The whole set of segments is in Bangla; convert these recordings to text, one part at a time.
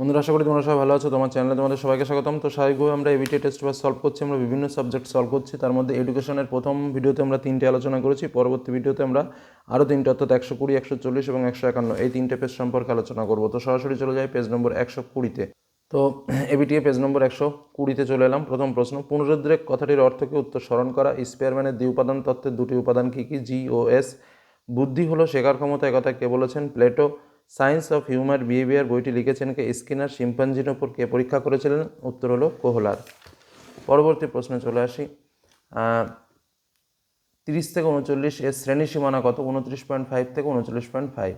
বন্ধুরা, আশা করি তোমরা সবাই ভালো আছো। তোমার চ্যানেলে তোমাদের সবাইকে স্বাগতম। তো স্বাভাবিকভাবে আমরা এবিটি টেস্ট পেপার সলভ করছি, আমরা বিভিন্ন সাবজেক্ট সলভ করছি। তার মধ্যে এডুকেশনের প্রথম ভিডিওতে আমরা তিনটে আলোচনা করেছি। পরবর্তী ভিডিওতে আমরা আরও তিনটে, অর্থাৎ একশো কুড়ি, একশো চল্লিশ এবং একশো একান্ন, এই তিনটে পেজ সম্পর্কে আলোচনা করব। তো সরাসরি চলে যাই পেজ নম্বর একশো কুড়িতে। তো এবিটিএ পেজ নম্বর একশো কুড়িতে চলে এলাম। প্রথম প্রশ্ন, পুনরুদ্রেক কথাটির অর্থকে উত্তর স্মরণ করা স্পেয়ারম্যানের দ্বি উপাদান তত্ত্বের দুটি উপাদান কী কী? জি ও এস বুদ্ধি হলো শেখার ক্ষমতা একথা কে বলেছেন? Plato science of human behaviour বইটি লিখেছেন কে স্কিনার শিম্পাঞ্জির ওপর কে পরীক্ষা করেছিলেন? উত্তর হলো কোহলার। পরবর্তী প্রশ্নে চলে আসি। তিরিশ থেকে উনচল্লিশ এর শ্রেণি সীমানা কত? উনত্রিশ পয়েন্ট ফাইভ থেকে উনচল্লিশ পয়েন্ট ফাইভ।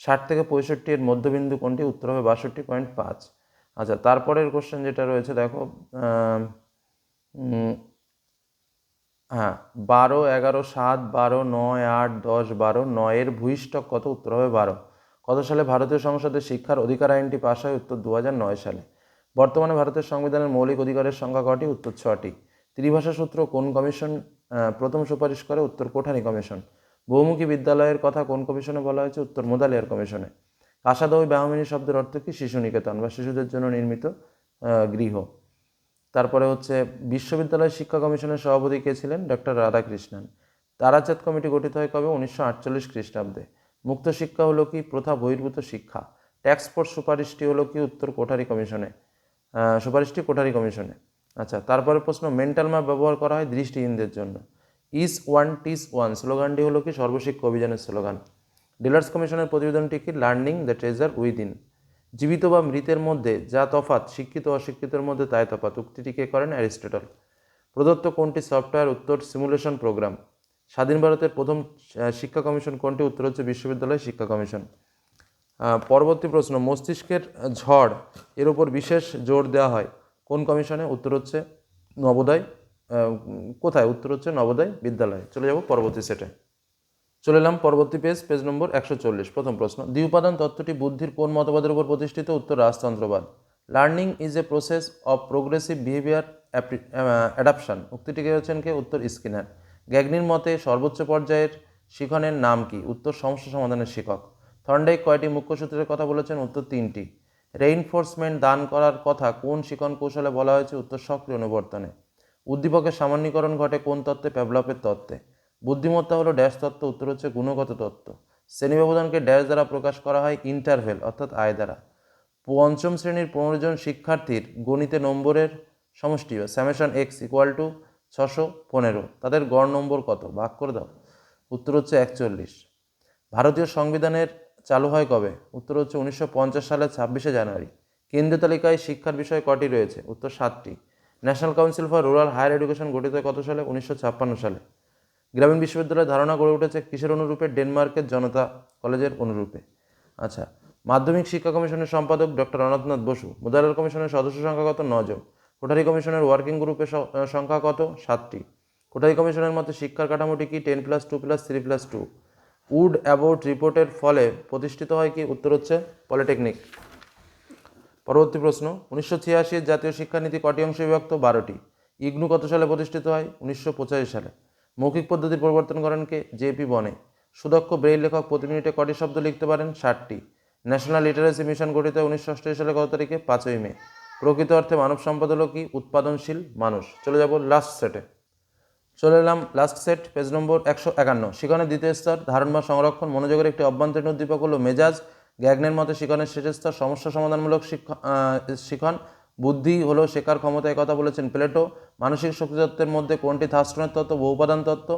ষাট থেকে পঁয়ষট্টি এর মধ্যবিন্দু কোনটি? উত্তর হবে বাষট্টি পয়েন্ট পাঁচ। আচ্ছা তারপরের কোশ্চেন যেটা রয়েছে দেখো হ্যাঁ বারো, এগারো, সাত, বারো, নয়, আট, দশ, বারো নয়ের ভূইষ্ঠক কত? উত্তর হবে বারো। কত সালে ভারতীয় সংসদে শিক্ষার অধিকার আইনটি পাশ হয় উত্তর দু সালে? বর্তমানে ভারতের সংবিধানের মৌলিক অধিকারের সংখ্যা কটি? উত্তর ছটি। ত্রিভাষা সূত্র কোন কমিশন প্রথম সুপারিশ করে? উত্তর কোঠারি কমিশন। বহুমুখী বিদ্যালয়ের কথা কোন কমিশনে বলা হয়েছে? উত্তর মোদালিয়ার কমিশনে। কাসাদই ব্যাহমিনী শব্দের অর্থ কি? শিশু নিকেতন বা শিশুদের জন্য নির্মিত গৃহ। তারপরে হচ্ছে বিশ্ববিদ্যালয় শিক্ষা কমিশনের সভাপতি কে ছিলেন? ডক্টর রাধাকৃষ্ণন। তারাচাঁদ কমিটি গঠিত হয় কবে? উনিশশো আটচল্লিশ খ্রিস্টাব্দে। মুক্ত শিক্ষা হলো কি? প্রথা বহির্ভূত শিক্ষা। ট্যাক্স ফোর্স সুপারিশটি হলো কি? উত্তর কোঠারি কমিশনে। সুপারিশটি কোঠারি কমিশনে। আচ্ছা তারপরে প্রশ্ন মেন্টাল ম্যাপ ব্যবহার করা হয় দৃষ্টিহীনদের জন্য। ইস ওয়ান টিস ওয়ান স্লোগানটি হলো কি? সর্বশিক্ষা অভিযানের স্লোগান। ডিলার্স কমিশনের প্রতিবেদনটি কি? লার্নিং দ্য ট্রেজার উইদিন জীবিত বা মৃতের মধ্যে যা তফাৎ, শিক্ষিত অশিক্ষিতের মধ্যে তাই তফাৎ। উক্তিটি কে করেন? অ্যারিস্টটল। প্রদত্ত কোনটি সফটওয়্যার উত্তর সিমুলেশন প্রোগ্রাম স্বাধীন ভারতের প্রথম শিক্ষা কমিশন কোনটি? উত্তর হচ্ছে বিশ্ববিদ্যালয় শিক্ষা কমিশন। পরবর্তী প্রশ্ন, মস্তিষ্কের ঝড় এর উপর বিশেষ জোর দেওয়া হয় কোন কমিশনে? উত্তর হচ্ছে নবোদয়। কোথায়? উত্তর হচ্ছে নবোদয় বিদ্যালয়ে। চলে যাব পরবর্তী সেটে চলে এলাম পরবর্তী পেজ পেজ নম্বর একশো চল্লিশ। প্রথম প্রশ্ন, দ্বিউপাদান তত্ত্বটি বুদ্ধির কোন মতবাদের উপর প্রতিষ্ঠিত? উত্তর, রাজতন্ত্রবাদ। Learning is a process of progressive behaviour adaptation উক্তিটিকে হচ্ছেন কে? উত্তর, স্কিনার। গ্যাগনির মতে সর্বোচ্চ পর্যায়ের শিখনের নাম কি? উত্তর সমস্যা সমাধানের শিক্ষক। থর্নডাইক কয়টি মুখ্য সূত্রের কথা বলেছেন? উত্তর তিনটি। রেইনফোর্সমেন্ট দান করার কথা কোন শিখন কৌশলে বলা হয়েছে? উত্তর সক্রিয় অনুবর্তনে। উদ্দীপকের সামান্যীকরণ ঘটে কোন তত্ত্বে? প্যাভলপের তত্ত্বে। বুদ্ধিমত্তা হলো ড্যাশ তত্ত্ব, উত্তর হচ্ছে গুণগত তত্ত্ব। শ্রেণি ব্যবধানকে ড্যাশ দ্বারা প্রকাশ করা হয় ইন্টারভেল, অর্থাৎ আয় দ্বারা। পঞ্চম শ্রেণির পনেরো জন শিক্ষার্থীর গণিতে নম্বরের সমষ্টি, স্যামেশন এক্স ইকুয়াল টু ছশো পনেরো। তাদের গড় নম্বর কত? ভাগ করে দাও। উত্তর হচ্ছে একচল্লিশ। ভারতীয় সংবিধানের চালু হয় কবে? উত্তর হচ্ছে উনিশশো পঞ্চাশ সালের ছাব্বিশে জানুয়ারি। কেন্দ্রীয় তালিকায় শিক্ষার বিষয় কটি রয়েছে? উত্তর সাতটি। National council for rural higher education গঠিত কত সালে? উনিশশো ছাপ্পান্ন সালে। গ্রামীণ বিশ্ববিদ্যালয়ের ধারণা গড়ে উঠেছে কিসের অনুরূপে? ডেনমার্কের জনতা কলেজের অনুরূপে। আচ্ছা মাধ্যমিক শিক্ষা কমিশনের সম্পাদক ডক্টর অনাথনাথ বসু। মুদারাল কমিশনের সদস্য সংখ্যা কত? নজন। কোঠারি কমিশনের ওয়ার্কিং গ্রুপের সংখ্যা কত? সাতটি। কোটারি কমিশনের মতে শিক্ষার কাঠামোটি কি ten plus two plus three plus two Wood Abbott রিপোর্টের ফলে প্রতিষ্ঠিত হয় কি? উত্তর হচ্ছে পলিটেকনিক পরবর্তী প্রশ্ন, উনিশশো ছিয়াশি জাতীয় শিক্ষানীতি কটি অংশে বিভক্ত? বারোটি। ইগনু কত সালে প্রতিষ্ঠিত হয়? উনিশশো পঁচাশি সালে। মৌখিক পদ্ধতির পরিবর্তন করেন কে? জেপি বনে। সুদক্ষ ব্রেইল লেখক প্রতি মিনিটে কটি শব্দ লিখতে পারেন? ষাটটি। ন্যাশনাল লিটারেসি মিশন গঠিত উনিশশো সালে কত তারিখে? পাঁচই মে। প্রকৃত অর্থে মানব সম্পদ হলো কি? উৎপাদনশীল মানুষ। চলে যাব লাস্ট সেটে চলে এলাম লাস্ট সেট পেজ নম্বর একশো একান্ন। শিখনের দ্বিতীয় স্তর, ধারণ বা সংরক্ষণ, মনোযোগের একটি অভ্যন্তরীণ উদ্দীপক হলো মেজাজ। গ্যাগনের মতে শিখনের শেষ স্তর, সমস্যা সমাধানমূলক শিখন। বুদ্ধি হলো শেখার ক্ষমতায় কথা বলেছেন প্লেটো। মানসিক শক্তিতত্ত্বের মধ্যে কোনটি থাস্টনের তত্ত্ব বহুপাদান তত্ত্ব?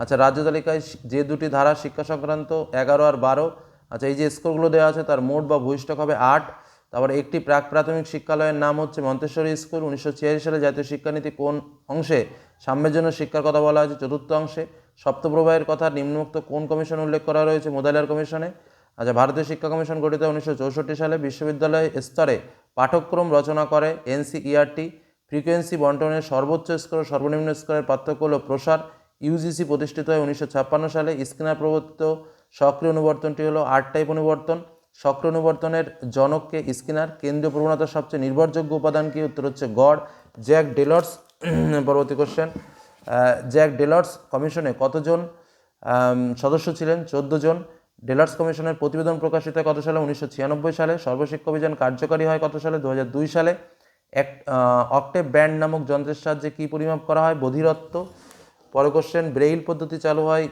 আচ্ছা রাজ্য তালিকায় যে দুটি ধারা শিক্ষা সংক্রান্ত, এগারো আর বারো। আচ্ছা এই যে স্কোরগুলো দেওয়া আছে, তার মোট বা ভূইষ্ঠক হবে আট। তারপর একটি প্রাক প্রাথমিক শিক্ষালয়ের নাম হচ্ছে মন্তেশ্বরী স্কুল, উনিশশো ছিয়াশি সালে জাতীয় শিক্ষানীতি কোন অংশে? সাম্যের জন্য শিক্ষার কথা বলা হয়েছে চতুর্থ অংশে। সপ্তপ্রবাহের কথা নিম্নোক্ত কোন কমিশন উল্লেখ করা রয়েছে? মোদালিয়ার কমিশনে। আচ্ছা ভারতীয় শিক্ষা কমিশন গঠিত উনিশশো চৌষট্টি সালে বিশ্ববিদ্যালয় স্তরে পাঠ্যক্রম রচনা করে এনসিইআরটি ফ্রিকোয়েন্সি বন্টনের সর্বোচ্চ স্কোর, সর্বনিম্ন স্কোরের পার্থক্য হল প্রসার, ইউজিসি প্রতিষ্ঠিত হয় উনিশশো ছাপ্পান্ন সালে। স্কিনার প্রবর্তিত সক্রিয় অনুবর্তনটি হলো আর্ট টাইপ অনুবর্তন। সক্রিয় অনুবর্তনের জনককে স্কিনার, কেন্দ্রীয় প্রবণতার সবচেয়ে নির্ভরযোগ্য উপাদান কি? উত্তর হচ্ছে গড। জ্যাক ডেলর্স, পরবর্তী কোশ্চেন জ্যাক ডেলর্স কমিশনে কতজন সদস্য ছিলেন? চোদ্দ জন। ডেলার্স কমিশনের প্রতিবেদন প্রকাশিত কত সালে? উনিশশো ছিয়ানব্বই সালে। সর্বশিক্ষা অভিযান কার্যকারী হয় কত সালে? দু সালে। এক অক্টেভ ব্যান্ড নামক যন্ত্রের সাহায্যে কী পরিমাপ করা হয়? বধিরত্ব। পরে কোশ্চেন ব্রেইল পদ্ধতি চালু হয়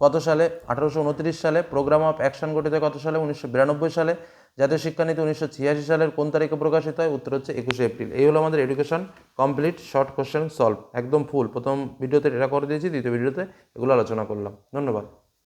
কত সালে? আঠারোশো উনত্রিশ সালে। প্রোগ্রাম অফ অ্যাকশন গঠিত কত সালে? উনিশশো বিরানব্বই সালে। জাতীয় শিক্ষানীতি উনিশশো ছিয়াশি সালের কোন তারিখে প্রকাশিত হয়? উত্তর হচ্ছে একুশে এপ্রিল। এই হলো আমাদের education complete short question solve একদম ফুল প্রথম ভিডিওতে এটা করে দিয়েছি, দ্বিতীয় ভিডিওতে এগুলো আলোচনা করলাম। ধন্যবাদ।